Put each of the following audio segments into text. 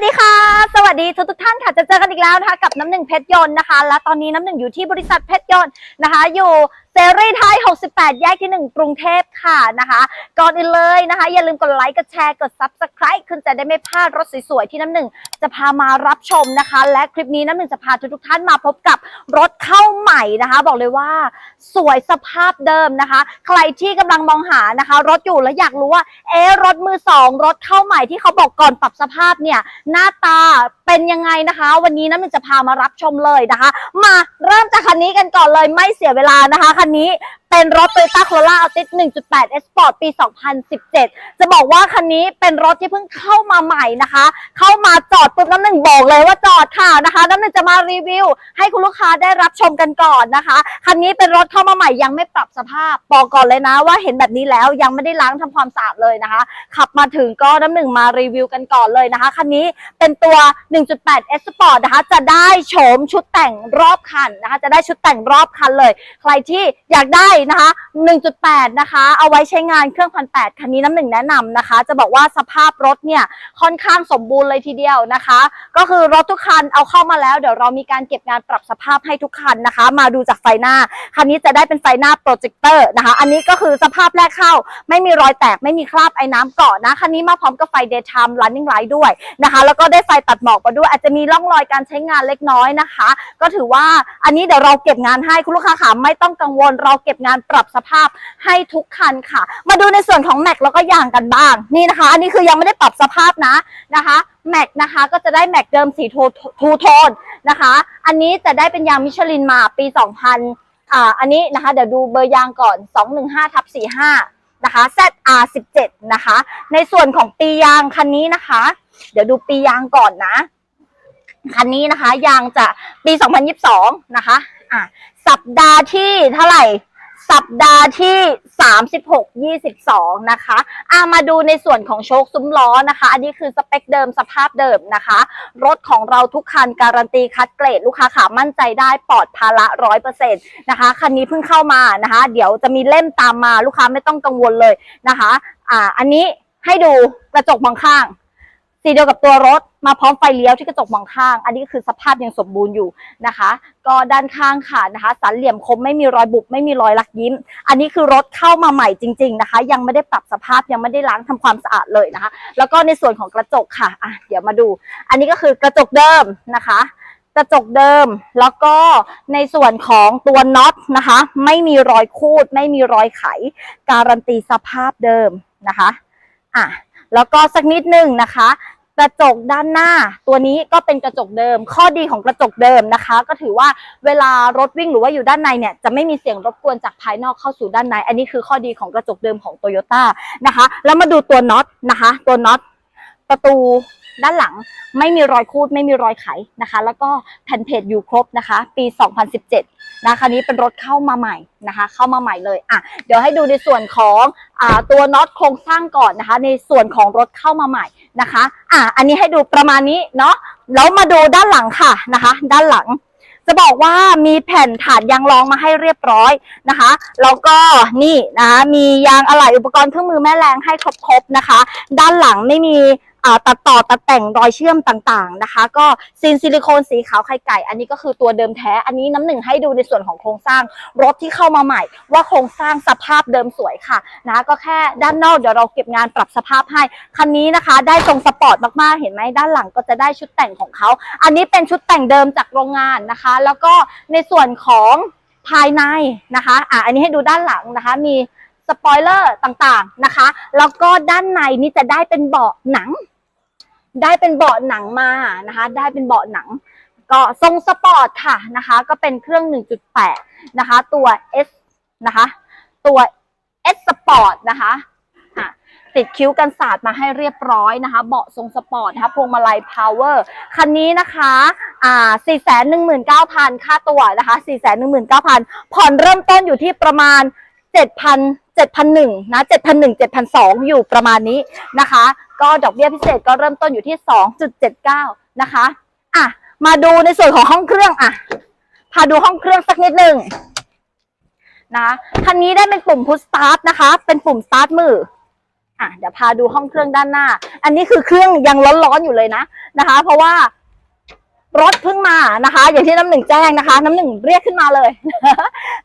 วัสดีค่ะ สวัสดีทุกทุกท่านค่ะ จะเจอกันอีกแล้วนะคะ กับน้ำหนึ่งเพชรยนต์นะคะ และตอนนี้น้ำหนึ่งอยู่ที่บริษัทเพชรยนต์นะคะ อยู่ เซรีไทย 68 แยกที่ 1 กรุงเทพค่ะนะคะ ก่อนอื่นเลยนะคะ อย่าลืมกดไลค์ กดแชร์ กด Subscribe คุณจะได้ไม่พลาดรถสวยๆ ที่น้ำหนึ่งจะพามารับชมนะคะ และคลิปนี้น้ำหนึ่งจะพาทุกๆท่านมาพบกับรถเข้าใหม่นะคะ บอกเลยว่าสวยสภาพเดิมนะคะ ใครที่กำลังมองหานะคะ รถอยู่แล้วอยากรู้ว่าเอ๊ะรถมือสองรถเข้าใหม่ที่เขาบอกก่อนปรับสภาพเนี่ยหน้าตาเป็นยังไงนะคะ วันนี้น้ำมันจะพามารับชมเลยนะคะ มาเริ่มจากคันนี้กันก่อนเลยไม่เสียเวลานะคะคันนี้เป็นรถ Toyota Corolla Altis 1.8 S Sport ปี 2017 จะบอกว่าคันนี้เป็นรถที่เพิ่งเข้ามาใหม่นะคะ เข้ามาจอดปุ๊บน้ำหนึ่งบอกเลยว่าจอดค่ะนะคะ น้ำหนึ่งจะมารีวิว ให้คุณลูกค้าได้รับชมกันก่อนนะคะ คันนี้เป็นรถเข้ามาใหม่ยังไม่ปรับสภาพ บอกก่อนเลยนะว่าเห็นแบบนี้แล้วยังไม่ได้ล้างทำความสะอาดเลยนะคะ ขับมาถึงก็น้ำหนึ่งมารีวิวกันก่อนเลยนะคะ คันนี้เป็นตัว 1.8 S Sport นะคะ จะได้โฉมชุดแต่งรอบคันนะคะ จะได้ชุดแต่งรอบคันเลย ใครที่อยากได้นะคะ 1.8 นะคะ เอาไว้ใช้งานเครื่องพันแคันนี้น้ำหนึ่งแนะนำนะคะ จะบอกว่าสภาพรถเนี่ยค่อนข้างสมบูรณ์เลยทีเดียวนะคะ ก็คือรถทุกคันเอาเข้ามาแล้ว เดี๋ยวเรามีการเก็บงานปรับสภาพให้ทุกคันนะคะ มาดูจากไฟหน้า คันนี้จะได้เป็นไฟหน้าโปรเจคเตอร์นะคะ อันนี้ก็คือสภาพแรกเข้า ไม่มีรอยแตกไม่มีคราบไอ้น้ำเกาะนะคันนี้มาพร้อมกับไฟ daytime running light ด้วยนะคะ แล้วก็ได้ไฟตัดหมอกมาด้วย อาจจะมีร่องรอยการใช้งานเล็กน้อยนะคะ ก็ถือว่าอันนี้เดี๋ยวเราเก็บงานให้คุณลูกค้าค่ะไม่ต้องกังวล เราเก็บงานปรับสภาพให้ทุกคันค่ะ มาดูในส่วนของแม็กแล้วก็ยางกันบ้างนี่นะคะ อันนี้คือยังไม่ได้ปรับสภาพนะนะคะแม็กนะคะก็จะได้แม็กเดิมสีทูทูโทนนะคะ อันนี้จะได้เป็นยางมิชลินมาปี 2000อ่าอันนี้นะคะเดี๋ยวดูเบอร์ยางก่อน 215ทับ45 นะคะ ZR17 นะคะ ในส่วนของปียางคันนี้นะคะ เดี๋ยวดูปียางก่อนนะ คันนี้นะคะ ยางจะปี 2022 นะคะอะ สัปดาห์ที่เท่าไหร่ สัปดาห์ที่ 36 22 นะคะอะมาดูในส่วนของโชคซุ้มล้อนะคะ อันนี้คือสเปคเดิมสภาพเดิมนะคะ รถของเราทุกคันการันตีคัดเกรดลูกค้าขามั่นใจได้ปลอดภาระร้อยเปอร์เซ็นต์นะคะ คันนี้เพิ่งเข้ามานะคะ เดี๋ยวจะมีเล่มตามมาลูกค้าไม่ต้องกังวลเลยนะคะ อ่า อันนี้ให้ดูกระจกมองข้าง สีเดียวกับตัวรถมาพร้อมไฟเลี้ยวที่กระจกมองข้าง อันนี้ก็คือสภาพยังสมบูรณ์อยู่นะคะ ก็ด้านข้างค่ะนะคะ สันเหลี่ยมคมไม่มีรอยบุบไม่มีรอยลักยิ้ม อันนี้คือรถเข้ามาใหม่จริง ๆนะคะ ยังไม่ได้ปรับสภาพยังไม่ได้ล้างทำความสะอาดเลยนะคะ แล้วก็ในส่วนของกระจกค่ะอะเดี๋ยวมาดู อันนี้ก็คือกระจกเดิมนะคะกระจกเดิมแล้วก็ในส่วนของตัวน็อตนะคะ ไม่มีรอยคูด ไม่มีรอยไข การันตีสภาพเดิมนะคะอะ แล้วก็สักนิดหนึ่งนะคะ กระจกด้านหน้า ตัวนี้ก็เป็นกระจกเดิม ข้อดีของกระจกเดิมนะคะ ก็ถือว่าเวลารถวิ่งหรือว่าอยู่ด้านในเนี่ยจะไม่มีเสียงรบกวนจากภายนอกเข้าสู่ด้านใน อันนี้คือข้อดีของกระจกเดิมของโตโยต้านะคะ แล้วมาดูตัวน็อตนะคะ ตัวน็อต ประตูด้านหลังไม่มีรอยคูดไม่มีรอยไขนะคะ แล้วก็แผ่นเพจอยู่ครบนะคะ ปี 2017 นะคะนี้เป็นรถเข้ามาใหม่นะคะ เข้ามาใหม่เลยอะเดี๋ยวให้ดูในส่วนของอ่าตัวน็อตโครงสร้างก่อนนะคะ ในส่วนของรถเข้ามาใหม่นะคะอะอันนี้ให้ดูประมาณนี้เนาะแล้วมาดูด้านหลังค่ะนะคะ ด้านหลัง จะบอกว่ามีแผ่นฐานยางรองมาให้เรียบร้อยนะคะแล้วก็นี่นะคะมียางอะไหล่อุปกรณ์เครื่องมือแม่แรงให้ครบๆนะคะ ด้านหลังไม่มี ตัดต่อตัดแต่งรอยเชื่อมต่างๆนะคะ ก็ซีนซิลิโคนสีขาวไข่ไก่ อันนี้ก็คือตัวเดิมแท้ อันนี้น้ำหนึ่งให้ดูในส่วนของโครงสร้างรถที่เข้ามาใหม่ ว่าโครงสร้างสภาพเดิมสวยค่ะนะก็แค่ด้านนอกเดี๋ยวเราเก็บงานปรับสภาพให้คันนี้นะคะ ได้ทรงสปอร์ตมากๆเห็นไหมด้านหลังก็จะได้ชุดแต่งของเขาอันนี้เป็นชุดแต่งเดิมจากโรงงานนะคะ แล้วก็ในส่วนของภายในนะคะอะอันนี้ให้ดูด้านหลังนะคะ มี สปอยเลอร์ต่างๆนะคะ แล้วก็ด้านในนี่จะได้เป็นเบาะหนัง ได้เป็นเบาะหนังมานะคะ ได้เป็นเบาะหนัง ก็ทรงสปอร์ตค่ะนะคะ ก็เป็นเครื่อง 1.8 นะคะ ตัว S นะคะ ตัว S Sport นะคะติดคิ้วกันศาสตร์มาให้เรียบร้อยนะคะ เบาะทรงสปอร์ตนะคะพวงมาลัย power คันนี้นะคะอ่า419,000 ค่าตัวนะคะ 419,000 ผ่อนเริ่มต้นอยู่ที่ประมาณ 7,000 7,001นะ7,001 7,002 อยู่ประมาณนี้นะคะ ก็ดอกเบี้ยพิเศษก็เริ่มต้นอยู่ที่ 2.79 นะคะอะมาดูในส่วนของห้องเครื่องอะพาดูห้องเครื่องสักนิดหนึ่งนะคันนี้ได้เป็นปุ่มพุชสตาร์ทนะคะ เป็นปุ่มสตาร์ทมืออะเดี๋ยวพาดูห้องเครื่องด้านหน้า อันนี้คือเครื่องยังร้อนๆอยู่เลยนะนะคะ เพราะว่า รถเพิ่งมานะคะ อย่างที่น้ำหนึ่งแจ้งนะคะ น้ำหนึ่งเรียกขึ้นมาเลย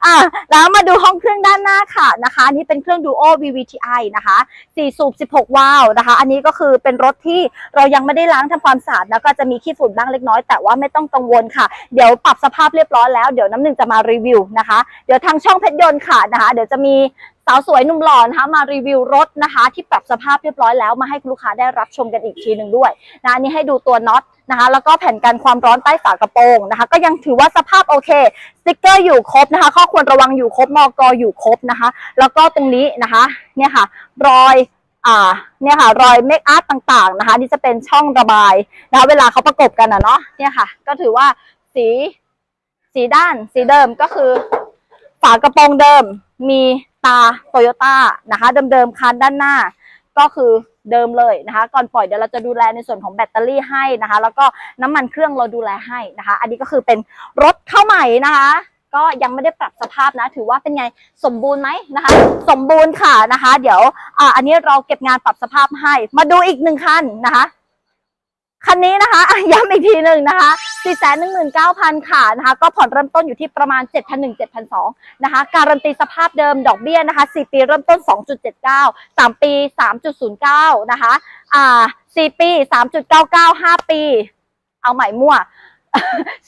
อะแล้วมาดูห้องเครื่องด้านหน้าค่ะนะคะ นี่เป็นเครื่อง Duo VVTi นะคะ4สูบ 16 วาล์วนะคะ อันนี้ก็คือเป็นรถที่เรายังไม่ได้ล้างทำความสะอาดแล้วก็จะมีขี้ฝุ่นบ้างเล็กน้อย แต่ว่าไม่ต้องกังวลค่ะ เดี๋ยวปรับสภาพเรียบร้อยแล้ว เดี๋ยวน้ำหนึ่งจะมารีวิวนะคะ เดี๋ยวทางช่องเพชรยนต์ค่ะนะคะ เดี๋ยวจะมีสาวสวยหนุ่มหล่อนะคะมารีวิวรถนะคะ ที่ปรับสภาพเรียบร้อยแล้วมาให้ลูกค้าได้รับชมกันอีกทีหนึ่งด้วยนะนนี่ให้ดูตัวน็อต นะคะแล้วก็แผ่นกันความร้อนใต้ฝากระโปรงนะคะ ก็ยังถือว่าสภาพโอเคสติกเกอร์อยู่ครบนะคะ ข้อควรระวังอยู่ครบมอกอยู่ครบนะคะ แล้วก็ตรงนี้นะคะเนี่ยค่ะ รอยอ่าเนี่ยค่ะ รอยเมคอัพต่างๆนะคะ นี่จะเป็นช่องระบายนะคะเวลาเขาประกบกันนะเนาะเนี่ยค่ะ ก็ถือว่าสีสีด้านสีเดิมก็คือ ฝากระโปรงเดิมมีตาโตโยต้านะคะ เดิมๆคันด้านหน้า ก็คือ เดิมเลยนะคะ ก่อนปล่อยเดี๋ยวเราจะดูแลในส่วนของแบตเตอรี่ให้นะคะ แล้วก็น้ำมันเครื่องเราดูแลให้นะคะ อันนี้ก็คือเป็นรถเข้าใหม่นะคะก็ยังไม่ได้ปรับสภาพนะ ถือว่าเป็นไงสมบูรณ์ไหมนะคะ สมบูรณ์ค่ะนะคะ เดี๋ยวอ่าอันนี้เราเก็บงานปรับสภาพให้ มาดูอีกหนึ่งคันนะคะ คันนี้นะคะย้ำอีกทีหนึ่งนะคะ 4 1 9 0 0 0 ค่ะนะคะ ก็ผ่อนเริ่มต้นอยู่ที่ประมาณ 7 1 0 0 7 2 0นะคะ การันตีสภาพเดิมดอกเบี้ยนะคะ 4 ปีเริ่มต้น 2.79 3 ปี 3.09 นะคะ อ่า 4 ปี 3.99 5 ปี เอาใหม่มั่ว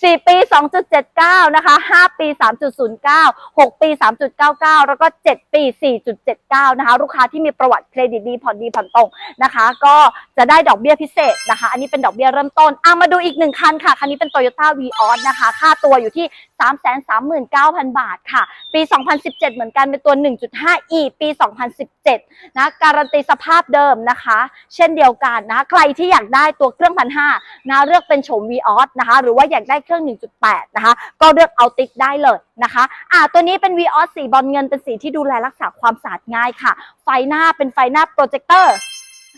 สี่ปี 2.79 นะคะ 5 ปี 3.09 6 ปี 3.99 แล้วก็ 7 ปี 4.79 นะคะ ลูกค้าที่มีประวัติเครดิตดีผ่อนดีผ่อนตรงนะคะ ก็จะได้ดอกเบี้ยพิเศษนะคะ อันนี้เป็นดอกเบี้ยเริ่มต้นอะมาดูอีกหนึ่งคันค่ะ คันนี้เป็น Toyota v ีออสนะคะ ค่าตัวอยู่ที่339,000 บาทค่ะ ปี 2017 เหมือนกันเป็นตัว 1.5e ปี 2017 นะการันตีสภาพเดิมนะคะ เช่นเดียวกันนะใครที่อยากได้ตัวเครื่องพันห้านะเลือกเป็นโฉม v ีออสนะคะ หรือว่าอยากได้เครื่อง 1.8 นะคะ ก็เลือกเอาติ๊กได้เลยนะคะอะตัวนี้เป็น v ีออสสีบอลเงินเป็นสีที่ดูแลรักษาความสะอาดง่ายค่ะ ไฟหน้าเป็นไฟหน้าโปรเจคเตอร์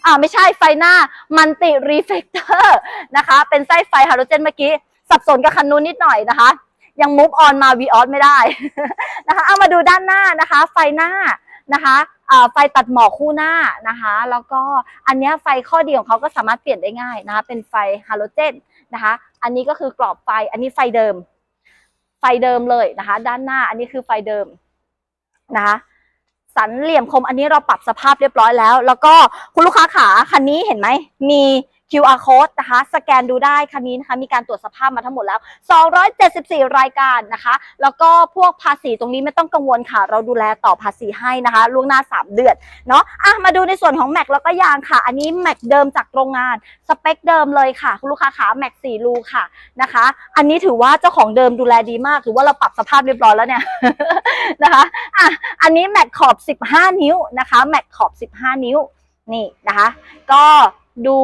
อ่าไม่ใช่ไฟหน้ามันติรีเฟกเตอร์นะคะ เป็นไส้ไฟฮาโลเจนเมื่อกี้ สับสนกับคันนู้นนิดหน่อยนะคะ ยังมุฟออนมาวีออสไม่ได้ นะคะ เอามาดูด้านหน้านะคะ ไฟหน้านะคะไฟตัดหมอกคู่หน้านะคะ แล้วก็อันนี้ไฟข้อดีของเขาก็สามารถเปลี่ยนได้ง่ายนะคะ เป็นไฟฮาโลเจนนะคะ อันนี้ก็คือกรอบไฟ อันนี้ไฟเดิม ไฟเดิมเลยนะคะ ด้านหน้า อันนี้คือไฟเดิมนะคะ สันเหลี่ยมคม อันนี้เราปรับสภาพเรียบร้อยแล้ว แล้วก็คุณลูกค้าขาคันนี้เห็นไหม มี QR code นะคะ สแกนดูได้คันนี้นะคะ มีการตรวจสภาพมาทั้งหมดแล้ว 274 รายการนะคะ แล้วก็พวกภาษีตรงนี้ไม่ต้องกังวลค่ะ เราดูแลต่อภาษีให้นะคะล่วงหน้า 3 เดือนเนาะอะมาดูในส่วนของแม็กแล้วก็ยางค่ะ อันนี้แม็กเดิมจากโรงงานสเปคเดิมเลยค่ะคุณลูกค้าขาแม็ก4รูค่ะนะคะ อันนี้ถือว่าเจ้าของเดิมดูแลดีมากถือว่าเราปรับสภาพเรียบร้อยแล้วเนี่ยนะคะอะอันนี้แม็กขอบ 15 นิ้วนะคะแม็กขอบ 15 นิ้วนี่นะคะ ก็ ดู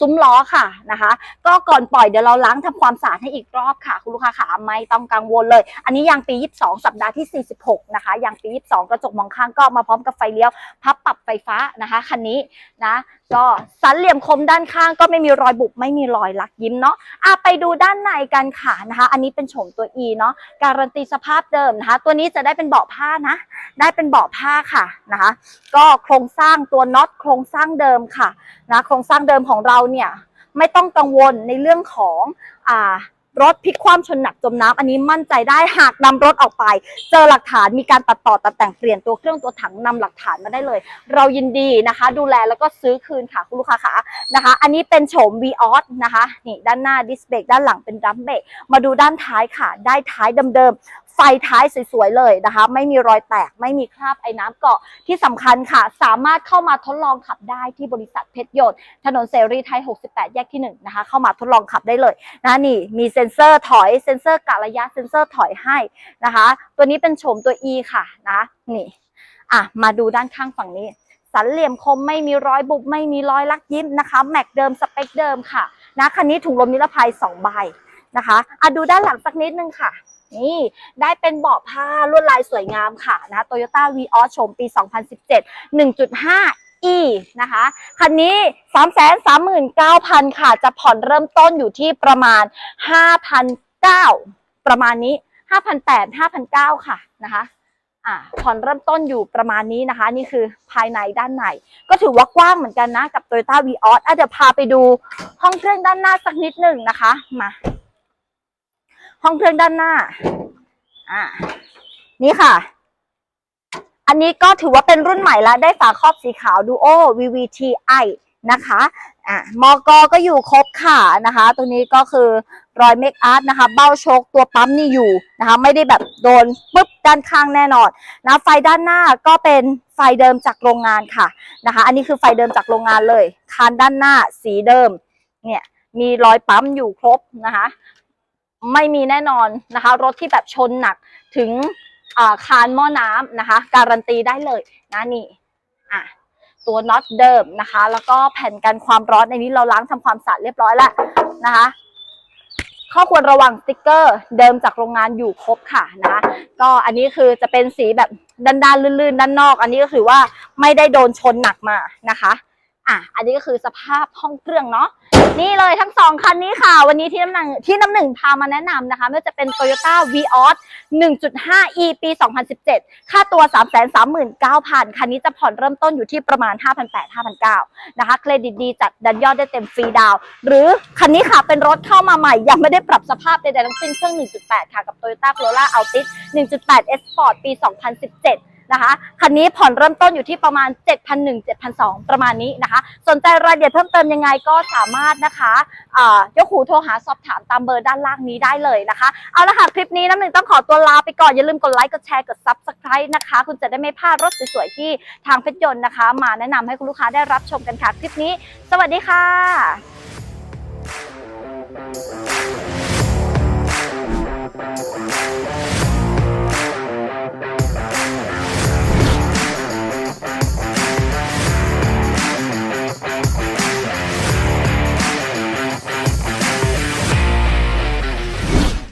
ซุ้มล้อค่ะนะคะ ก็ก่อนปล่อยเดี๋ยวเราล้างทำความสะอาดให้อีกรอบค่ะ คุณลูกค้าขาไม่ต้องกังวลเลย อันนี้ยางปี 22 สัปดาห์ที่ 46 นะคะยางปี 22 กระจกมองข้างก็มาพร้อมกับไฟเลี้ยว พับปรับไฟฟ้านะคะคันนี้นะก็สันเหลี่ยมคมด้านข้างก็ไม่มีรอยบุบไม่มีรอยลักยิ้มเนาะอะไปดูด้านในกันค่ะนะคะ อันนี้เป็นโฉมตัว E เนาะการันตีสภาพเดิมนะคะ ตัวนี้จะได้เป็นเบาะผ้านะ ได้เป็นเบาะผ้าค่ะนะคะ ก็โครงสร้างตัวน็อตโครงสร้างเดิมค่ะนะโครงสร้างเดิมของเราเนี่ยไม่ต้องกังวลในเรื่องของอ่า รถพลิกคว่ำชนหนักจมน้ำอันนี้มั่นใจได้หากนำรถออกไป เจอหลักฐานมีการตัดต่อตัดแต่งเปลี่ยนตัวเครื่องตัวถังนำหลักฐานมาได้เลย เรายินดีนะคะ ดูแลแล้วก็ซื้อคืนค่ะคุณลูกค้าคะนะคะ อันนี้เป็นโฉม v ีออสนะคะนี่ด้านหน้าดิสเบรกด้านหลังเป็นดัมเบรกมาดูด้านท้ายค่ะ ได้ท้ายเดิมๆ ไฟท้ายสวยๆเลยนะคะ ไม่มีรอยแตกไม่มีคราบไอ้น้ำเกาะที่สำคัญค่ะ สามารถเข้ามาทดลองขับได้ที่บริษัทเพชรยนต์ถนนเสรีไทย 68 แยกที่1นะคะเข้ามาทดลองขับได้เลยนะนี่มีเซ็นเซอร์ถอยเซ็นเซอร์กะระยะเซ็นเซอร์ถอยให้นะคะ ตัวนี้เป็นโฉมตัว E ค่ะนะนี่อะมาดูด้านข้างฝั่งนี้ สันเหลี่ยมคมไม่มีรอยบุบไม่มีรอยลักยิ้มนะคะ แม็กเดิมสเปคเดิมค่ะนะคันนี้ถุงลมนิรภัย2ใบนะคะอะดูด้านหลังสักนิดนึงค่ะ นี่ได้เป็นเบาะผ้าลวดลายสวยงามค่ะนะ Toyota v ีออสชมปี 2017 1.5 e นะคะ คันนี้ 339,000 ค่ะ จะผ่อนเริ่มต้นอยู่ที่ประมาณ5,900ประมาณนี้ 5,800 5,900ค่ะนะคะอะผ่อนเริ่มต้นอยู่ประมาณนี้นะคะ นี่คือภายในด้านใน ก็ถือว่ากว้างเหมือนกันนะ กับ Toyota v ีออสอะเดี๋ยวพาไปดูห้องเครื่องด้านหน้าสักนิดหนึ่งนะคะ มา ห้องเครื่องด้านหน้า อะนี่ค่ะ อันนี้ก็ถือว่าเป็นรุ่นใหม่แล้วได้ฝาครอบสีขาว Duo VVTi นะคะอะมอกก็อยู่ครบค่ะนะคะ ตรงนี้ก็คือรอยเมคอาร์ตนะคะ เบ้าโชคตัวปั๊มนี่อยู่นะคะ ไม่ได้แบบโดนปุ๊บด้านข้างแน่นอนนะไฟด้านหน้าก็เป็นไฟเดิมจากโรงงานค่ะนะคะ อันนี้คือไฟเดิมจากโรงงานเลย คานด้านหน้าสีเดิม เนี่ยมีรอยปั๊มอยู่ครบนะคะ ไม่มีแน่นอนนะคะ รถที่แบบชนหนักถึงอ่าคานหม้อน้ำนะคะ การันตีได้เลยนะนี่อะตัวน็อตเดิมนะคะ แล้วก็แผ่นกันความร้อนในนี้เราล้างทำความสะอาดเรียบร้อยแล้วนะคะข้อควรระวังสติ๊กเกอร์เดิมจากโรงงานอยู่ครบค่ะนะคะก็อันนี้คือจะเป็นสีแบบด้านๆลื่นๆ ด้านนอก อันนี้ก็คือว่าไม่ได้โดนชนหนักมานะคะ อะอันนี้ก็คือสภาพห้องเครื่องเนาะนี่เลยทั้งสองคันนี้ค่ะ วันนี้ที่น้ำหนังที่น้ำหนึ่งพามาแนะนำนะคะไม่ว่าจะเป็น Toyota Vios 1.5e ปี 2017 ค่าตัว 339,000 คันนี้จะผ่อนเริ่มต้นอยู่ที่ประมาณ 5,800-5,900 นะคะ เครดิตดีจัดดันยอดได้เต็มฟรีดาว หรือคันนี้ค่ะเป็นรถเข้ามาใหม่ ยังไม่ได้ปรับสภาพใดๆทั้งสิ้นเครื่อง 1.8 ค่ะ กับ Toyota Corolla Altis 1.8 S Sport ปี 2017 นะคะคันนี้ผ่อนเริ่มต้นอยู่ที่ประมาณ 7,001 7,002 ประมาณนี้นะคะ สนใจรายละเอียดเพิ่มเติมยังไงก็สามารถนะคะยกหูโทรหาสอบถามตามเบอร์ด้านล่างนี้ได้เลยนะคะ เอาละค่ะคลิปนี้น้ำหนึ่งต้องขอตัวลาไปก่อน อย่าลืมกดไลค์กดแชร์กด Subscribe นะคะ คุณจะได้ไม่พลาดรถสวยๆที่ทางเพชรยนต์นะคะ มาแนะนำให้คุณลูกค้าได้รับชมกันค่ะคลิปนี้ สวัสดีค่ะ